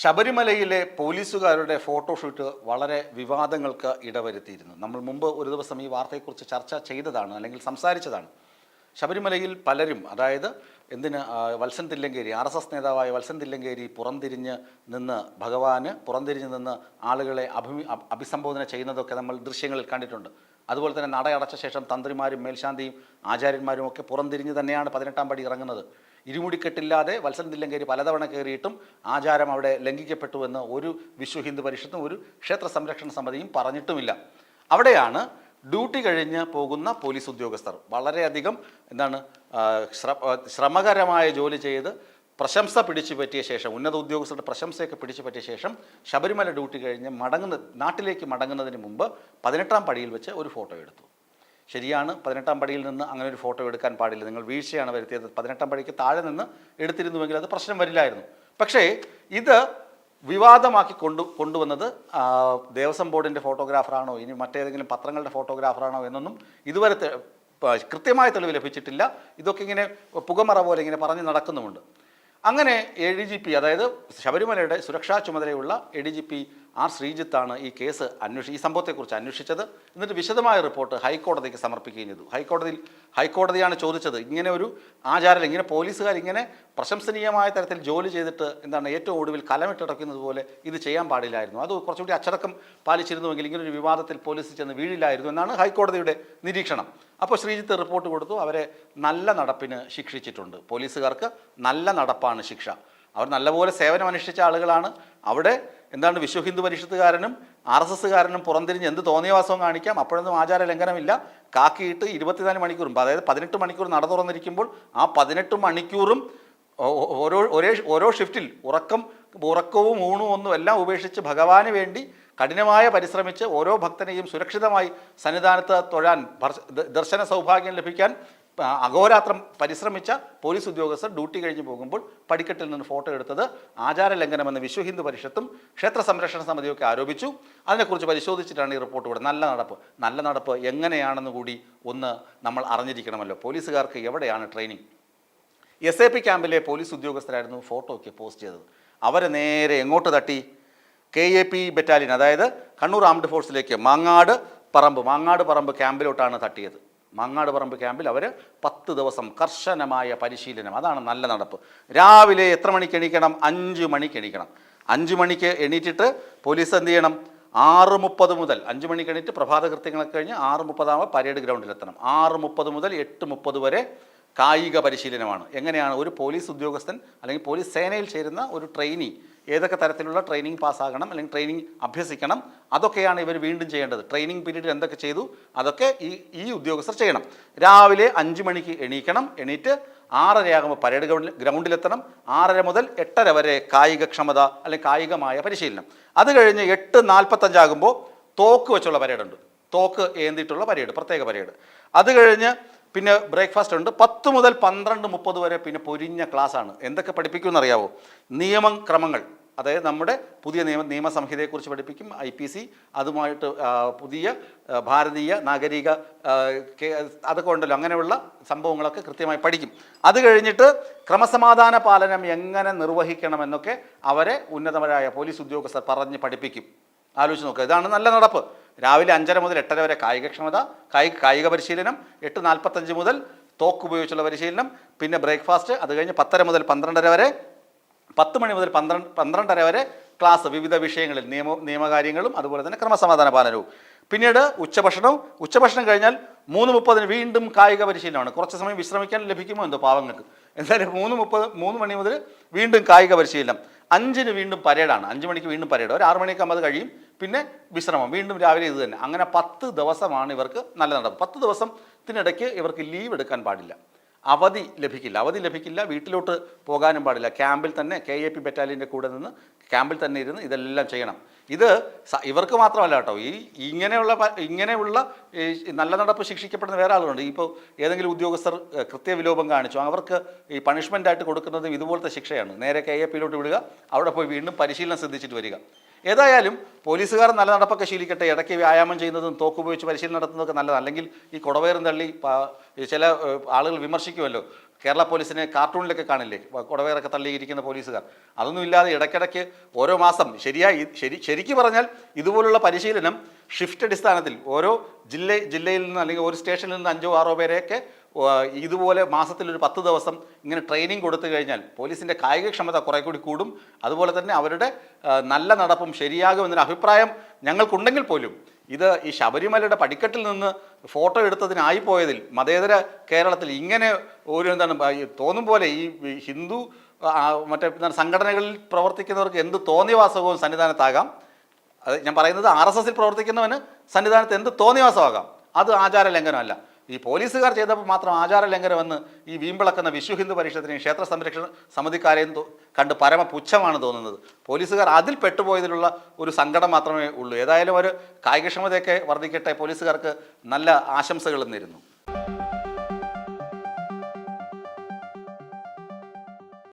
ശബരിമലയിലെ പോലീസുകാരുടെ ഫോട്ടോഷൂട്ട് വളരെ വിവാദങ്ങൾക്ക് ഇടവരുത്തിയിരുന്നു. നമ്മൾ മുമ്പ് ഒരു ദിവസം ഈ വാർത്തയെക്കുറിച്ച് ചർച്ച ചെയ്തതാണ് അല്ലെങ്കിൽ സംസാരിച്ചതാണ്. ശബരിമലയിൽ പലരും അതായത് എന്തിന് Valsan Thillankeri R S S നേതാവായ വത്സൻ തില്ലങ്കേരി പുറംതിരിഞ്ഞ് നിന്ന് ഭഗവാന് പുറംതിരിഞ്ഞ് നിന്ന് ആളുകളെ അഭിമി അഭിസംബോധന ചെയ്യുന്നതൊക്കെ നമ്മൾ ദൃശ്യങ്ങളിൽ കണ്ടിട്ടുണ്ട്. അതുപോലെ തന്നെ നടയടച്ച ശേഷം തന്ത്രിമാരും മേൽശാന്തിയും ആചാര്യന്മാരും ഒക്കെ പുറംതിരിഞ്ഞ് തന്നെയാണ് പതിനെട്ടാം പടി ഇറങ്ങുന്നത്. ഇരുമുടിക്കെട്ടില്ലാതെ വത്സൻ തില്ലങ്കേരി പലതവണ കയറിയിട്ടും ആചാരം അവിടെ ലംഘിക്കപ്പെട്ടുവെന്ന് ഒരു വിശ്വ ഹിന്ദു പരിഷത്തും ഒരു ക്ഷേത്ര സംരക്ഷണ സമിതിയും പറഞ്ഞിട്ടുമില്ല. അവിടെയാണ് ഡ്യൂട്ടി കഴിഞ്ഞ് പോകുന്ന പോലീസ് ഉദ്യോഗസ്ഥർ. വളരെയധികം എന്താണ് ശ്രമകരമായ ജോലി ചെയ്ത് പ്രശംസ പിടിച്ചു പറ്റിയ ശേഷം ഉന്നത ഉദ്യോഗസ്ഥരുടെ പ്രശംസയൊക്കെ പിടിച്ചു പറ്റിയ ശേഷം ശബരിമല ഡ്യൂട്ടി കഴിഞ്ഞ് മടങ്ങുന്ന നാട്ടിലേക്ക് മടങ്ങുന്നതിന് മുമ്പ് പതിനെട്ടാം പടിയിൽ വെച്ച് ഒരു ഫോട്ടോ എടുത്തു. ശരിയാണ്. പതിനെട്ടാം പടിയിൽ നിന്ന് അങ്ങനെ ഒരു ഫോട്ടോ എടുക്കാൻ പാടില്ല. നിങ്ങൾ വീഴ്ചയാണ് വരുത്തിയത്. പതിനെട്ടാം പടിക്ക് താഴെ നിന്ന് എടുത്തിരുന്നുവെങ്കിൽ അത് പ്രശ്നം വരില്ലായിരുന്നു. പക്ഷേ ഇത് വിവാദമാക്കി കൊണ്ടു കൊണ്ടുവന്നത് ദേവസ്വം ബോർഡിന്റെ ഫോട്ടോഗ്രാഫറാണോ ഇനി മറ്റേതെങ്കിലും പത്രങ്ങളുടെ ഫോട്ടോഗ്രാഫറാണോ എന്നൊന്നും ഇതുവരെ കൃത്യമായ തെളിവ് ലഭിച്ചിട്ടില്ല. ഇതൊക്കെ ഇങ്ങനെ പുകമറ പോലെ ഇങ്ങനെ പറഞ്ഞ് നടക്കുന്നുമുണ്ട്. അങ്ങനെ എ ഡി ജി പി അതായത് ശബരിമലയുടെ സുരക്ഷാ ചുമതലയുള്ള A D G P R ശ്രീജിത്താണ് ഈ കേസ് അന്വേഷി ഈ സംഭവത്തെക്കുറിച്ച് അന്വേഷിച്ചത്. എന്നിട്ട് വിശദമായ റിപ്പോർട്ട് ഹൈക്കോടതിക്ക് സമർപ്പിക്കുകയും ചെയ്തു. ഹൈക്കോടതിയിൽ ഹൈക്കോടതിയാണ് ചോദിച്ചത്. ഇങ്ങനെ ഒരു ആചാരം ഇങ്ങനെ പോലീസുകാർ ഇങ്ങനെ പ്രശംസനീയമായ തരത്തിൽ ജോലി ചെയ്തിട്ട് എന്താണ് ഏറ്റവും ഒടുവിൽ കലമിട്ടടക്കുന്നത് പോലെ ഇത് ചെയ്യാൻ പാടില്ലായിരുന്നു. അത് കുറച്ചുകൂടി അച്ചടക്കം പാലിച്ചിരുന്നുവെങ്കിൽ ഇങ്ങനൊരു വിവാദത്തിൽ പോലീസ് ചെന്ന് വീഴില്ലായിരുന്നു എന്നാണ് ഹൈക്കോടതിയുടെ നിരീക്ഷണം. അപ്പോൾ ശ്രീജിത്ത് റിപ്പോർട്ട് കൊടുത്തു അവരെ നല്ല നടപ്പിന് ശിക്ഷിച്ചിട്ടുണ്ട്. പോലീസുകാർക്ക് നല്ല നടപ്പാണ് ശിക്ഷ. അവർ നല്ലപോലെ സേവനം അനുഷ്ഠിച്ച ആളുകളാണ്. അവിടെ എന്താണ് വിശ്വ ഹിന്ദു പരിഷത്തുകാരനും ആർ എസ് എസ്സുകാരനും പുറംതിരിഞ്ഞ് എന്ത് തോന്നിയവാസവും കാണിക്കാം. അപ്പോഴൊന്നും ആചാര ലംഘനമില്ല കാക്കിയിട്ട് ഇരുപത്തിനാല് മണിക്കൂറും അതായത് പതിനെട്ട് മണിക്കൂർ നട തുറന്നിരിക്കുമ്പോൾ ആ പതിനെട്ട് മണിക്കൂറും ഓരോ ഒരേ ഓരോ ഷിഫ്റ്റിൽ ഉറക്കം ഉറക്കവും ഊണും ഒന്നും എല്ലാം ഉപേക്ഷിച്ച് ഭഗവാന് വേണ്ടി കഠിനമായ പരിശ്രമിച്ച് ഓരോ ഭക്തനെയും സുരക്ഷിതമായി സന്നിധാനത്ത് തൊഴാൻ ദർശന സൗഭാഗ്യം ലഭിക്കാൻ അഹോരാത്രം പരിശ്രമിച്ച പോലീസ് ഉദ്യോഗസ്ഥർ ഡ്യൂട്ടി കഴിഞ്ഞ് പോകുമ്പോൾ പടിക്കെട്ടിൽ നിന്ന് ഫോട്ടോ എടുത്തത് ആചാര ലംഘനമെന്ന് വിശ്വ ഹിന്ദു പരിഷത്തും ക്ഷേത്ര സംരക്ഷണ സമിതിയൊക്കെ ആരോപിച്ചു. അതിനെക്കുറിച്ച് പരിശോധിച്ചിട്ടാണ് ഈ റിപ്പോർട്ട് ഇവിടെ. നല്ല നടപ്പ്. നല്ല നടപ്പ് എങ്ങനെയാണെന്ന് കൂടി ഒന്ന് നമ്മൾ അറിഞ്ഞിരിക്കണമല്ലോ. പോലീസുകാർക്ക് എവിടെയാണ് ട്രെയിനിങ്? എസ് എ പി ക്യാമ്പിലെ പോലീസ് ഉദ്യോഗസ്ഥരായിരുന്നു ഫോട്ടോ ഒക്കെ പോസ്റ്റ് ചെയ്തത്. അവരെ നേരെ എങ്ങോട്ട് തട്ടി? കെ എ പി ബറ്റാലിയൻ അതായത് കണ്ണൂർ ആംഡ് ഫോഴ്സിലേക്ക് മാങ്ങാട് പറമ്പ് മാങ്ങാട് പറമ്പ് ക്യാമ്പിലോട്ടാണ് തട്ടിയത്. മാങ്ങാട് പറമ്പ് ക്യാമ്പിൽ അവർ പത്ത് ദിവസം കർശനമായ പരിശീലനം. അതാണ് നല്ല നടപ്പ്. രാവിലെ എത്ര മണിക്ക് എണീക്കണം? അഞ്ച് മണിക്ക് എണീക്കണം. അഞ്ച് മണിക്ക് എണീറ്റിട്ട് പോലീസ് എന്ത് ചെയ്യണം? ആറ് മുപ്പത് മുതൽ അഞ്ച് മണിക്ക് എണീറ്റ് പ്രഭാത കൃത്യങ്ങളൊക്കെ കഴിഞ്ഞ് ആറ് മുപ്പതാകുമ്പോൾ പരേഡ് ഗ്രൗണ്ടിലെത്തണം ആറ് മുപ്പത് മുതൽ എട്ട് മുപ്പത് വരെ കായിക പരിശീലനമാണ്. എങ്ങനെയാണ് ഒരു പോലീസ് ഉദ്യോഗസ്ഥൻ അല്ലെങ്കിൽ പോലീസ് സേനയിൽ ചേരുന്ന ഒരു ട്രെയിനി ഏതൊക്കെ തരത്തിലുള്ള ട്രെയിനിങ് പാസ്സാകണം അല്ലെങ്കിൽ ട്രെയിനിങ് അഭ്യസിക്കണം അതൊക്കെയാണ് ഇവർ വീണ്ടും ചെയ്യേണ്ടത്. ട്രെയിനിങ് പീരീഡിൽ എന്തൊക്കെ ചെയ്തു അതൊക്കെ ഈ ഈ ഉദ്യോഗസ്ഥർ ചെയ്യണം. രാവിലെ അഞ്ച് മണിക്ക് എണീക്കണം എണീറ്റ് ആറരയാകുമ്പോൾ പരേഡ് ഗ്രൗണ്ടിൽ ഗ്രൗണ്ടിലെത്തണം ആറര മുതൽ എട്ടര വരെ കായികക്ഷമത അല്ലെങ്കിൽ കായികമായ പരിശീലനം. അത് കഴിഞ്ഞ് എട്ട് നാൽപ്പത്തഞ്ചാകുമ്പോൾ തോക്ക് വെച്ചുള്ള പരേഡുണ്ട് തോക്ക് ഏന്തിയിട്ടുള്ള പരേഡ് പ്രത്യേക പരേഡ് അത് കഴിഞ്ഞ് പിന്നെ ബ്രേക്ക്ഫാസ്റ്റ് ഉണ്ട്. പത്ത് മുതൽ പന്ത്രണ്ട് മുപ്പത് വരെ പിന്നെ പൊരിഞ്ഞ ക്ലാസ്സാണ് എന്തൊക്കെ പഠിപ്പിക്കുമെന്ന് അറിയാവോ? നിയമം ക്രമങ്ങൾ. അതായത് നമ്മുടെ പുതിയ നിയമ നിയമസംഹിതയെക്കുറിച്ച് പഠിപ്പിക്കും ഐ പി സി അതുമായിട്ട് പുതിയ ഭാരതീയ നാഗരിക അതൊക്കെ ഉണ്ടല്ലോ. അങ്ങനെയുള്ള സംഭവങ്ങളൊക്കെ കൃത്യമായി പഠിക്കും. അത് കഴിഞ്ഞിട്ട് ക്രമസമാധാന പാലനം എങ്ങനെ നിർവഹിക്കണമെന്നൊക്കെ അവരെ ഉന്നതരായ പോലീസ് ഉദ്യോഗസ്ഥർ പറഞ്ഞ് പഠിപ്പിക്കും. ആലോചിച്ച് നോക്കുക ഇതാണ് നല്ല നടപ്പ്. രാവിലെ അഞ്ചര മുതൽ എട്ടര വരെ കായികക്ഷമത കായിക കായിക പരിശീലനം എട്ട് നാൽപ്പത്തഞ്ച് മുതൽ തോക്ക് ഉപയോഗിച്ചുള്ള പരിശീലനം പിന്നെ ബ്രേക്ക്ഫാസ്റ്റ് അത് കഴിഞ്ഞ് പത്തര മുതൽ പന്ത്രണ്ടര വരെ പത്ത് മണി മുതൽ പന്ത്രണ്ട് പന്ത്രണ്ടര വരെ ക്ലാസ് വിവിധ വിഷയങ്ങളിൽ നിയമ നിയമകാര്യങ്ങളും അതുപോലെ തന്നെ ക്രമസമാധാന പാലനവും. പിന്നീട് ഉച്ചഭക്ഷണവും ഉച്ചഭക്ഷണം കഴിഞ്ഞാൽ മൂന്ന് മുപ്പതിന് വീണ്ടും കായിക പരിശീലനമാണ്. കുറച്ച് സമയം വിശ്രമിക്കാൻ ലഭിക്കുമോ എന്തോ പാവങ്ങൾക്ക് എന്തായാലും മൂന്ന് മുപ്പത് മൂന്ന് മണി മുതൽ വീണ്ടും കായിക പരിശീലനം. അഞ്ചിന് വീണ്ടും പരേഡാണ്. അഞ്ച് മണിക്ക് വീണ്ടും പരേഡ്. ഒരു ആറ് മണിയൊക്കെ അത് കഴിയും. പിന്നെ വിശ്രമം വീണ്ടും രാവിലെ ഇത് തന്നെ. അങ്ങനെ പത്ത് ദിവസമാണ് ഇവർക്ക് നല്ല നടപ്പ്. പത്ത് ദിവസത്തിനിടയ്ക്ക് ഇവർക്ക് ലീവ് എടുക്കാൻ പാടില്ല. അവധി ലഭിക്കില്ല. അവധി ലഭിക്കില്ല വീട്ടിലോട്ട് പോകാനും പാടില്ല. ക്യാമ്പിൽ തന്നെ കെ എ പി ബറ്റാലിയന്റെ കൂടെ നിന്ന് ക്യാമ്പിൽ തന്നെ ഇരുന്ന് ഇതെല്ലാം ചെയ്യണം. ഇത് ഇവർക്ക് മാത്രമല്ല കേട്ടോ. ഈ ഇങ്ങനെയുള്ള ഇങ്ങനെയുള്ള നല്ല നടപ്പ് ശിക്ഷിക്കപ്പെടുന്ന വേറെ ആളുകളുണ്ട്. ഇപ്പോൾ ഏതെങ്കിലും ഉദ്യോഗസ്ഥർ കൃത്യവിലോപം കാണിച്ചു. അവർക്ക് ഈ പണിഷ്മെന്റ് ആയിട്ട് കൊടുക്കുന്നത് ഇതുപോലത്തെ ശിക്ഷയാണ്. നേരെ കെ എ പിയിലോട്ട് വിടുക. അവിടെ പോയി വീണ്ടും പരിശീലനം ശ്രദ്ധിച്ചിട്ട് വരിക. ഏതായാലും പോലീസുകാർ നല്ല നടപ്പൊക്കെ ശീലിക്കട്ടെ ഇടയ്ക്ക് വ്യായാമം ചെയ്യുന്നതും തോക്കുപയോഗിച്ച് പരിശീലനം നടത്തുന്നതൊക്കെ നല്ലതാണ് അല്ലെങ്കിൽ ഈ കുടവേറും തള്ളി ചില ആളുകൾ വിമർശിക്കുമല്ലോ. കേരള പോലീസിനെ കാർട്ടൂണിലൊക്കെ കാണില്ലേ? കുടവേറൊക്കെ തള്ളിയിരിക്കുന്ന പോലീസുകാർ. അതൊന്നും ഇല്ലാതെ ഇടയ്ക്കിടയ്ക്ക് ഓരോ മാസം ശരിയായി ശരി ശരിക്കും പറഞ്ഞാൽ ഇതുപോലുള്ള പരിശീലനം ഷിഫ്റ്റ് അടിസ്ഥാനത്തിൽ ഓരോ ജില്ല ജില്ലയിൽ നിന്ന് അല്ലെങ്കിൽ ഒരു സ്റ്റേഷനിൽ നിന്ന് അഞ്ചോ ആറോ പേരെയൊക്കെ ഇതുപോലെ മാസത്തിൽ ഒരു പത്ത് ദിവസം ഇങ്ങനെ ട്രെയിനിങ് കൊടുത്തു കഴിഞ്ഞാൽ പോലീസിന്റെ കായികക്ഷമത കുറേ കൂടി കൂടും. അതുപോലെ തന്നെ അവരുടെ നല്ല നടപ്പും ശരിയാകും ശരിയാകുമെന്നൊരു അഭിപ്രായം ഞങ്ങൾക്കുണ്ടെങ്കിൽ പോലും ഇത് ഈ ശബരിമലയുടെ പടിക്കെട്ടിൽ നിന്ന് ഫോട്ടോ എടുത്തതിനായി പോയതിൽ മതേതര കേരളത്തിൽ ഇങ്ങനെ ഒരു എന്താണ് തോന്നും പോലെ ഈ ഹിന്ദു മറ്റേ സംഘടനകളിൽ പ്രവർത്തിക്കുന്നവർക്ക് എന്ത് തോന്നിവാസവും സന്നിധാനത്താകാം. അത് ഞാൻ പറയുന്നത് ആർ എസ് എസിൽ പ്രവർത്തിക്കുന്നവന് സന്നിധാനത്ത് എന്ത് തോന്നിവാസമാകാം അത് ആചാര ലംഘനമല്ല ഈ പോലീസുകാർ ചെയ്തപ്പോൾ മാത്രം ആചാര ലംഘനമെന്ന് ഈ വീമ്പിളക്കുന്ന വിശ്വ ഹിന്ദു പരിഷത്തിനെയും ക്ഷേത്ര സംരക്ഷണ സമിതിക്കാരെയും കണ്ട് പരമ പുച്ഛമാണ് തോന്നുന്നത്. പോലീസുകാർ അതിൽ പെട്ടുപോയതിലുള്ള ഒരു സങ്കടം മാത്രമേ ഉള്ളൂ. ഏതായാലും ഒരു കായികക്ഷമതയൊക്കെ വർദ്ധിക്കട്ടെ പോലീസുകാർക്ക് നല്ല ആശംസകൾ നേരുന്നു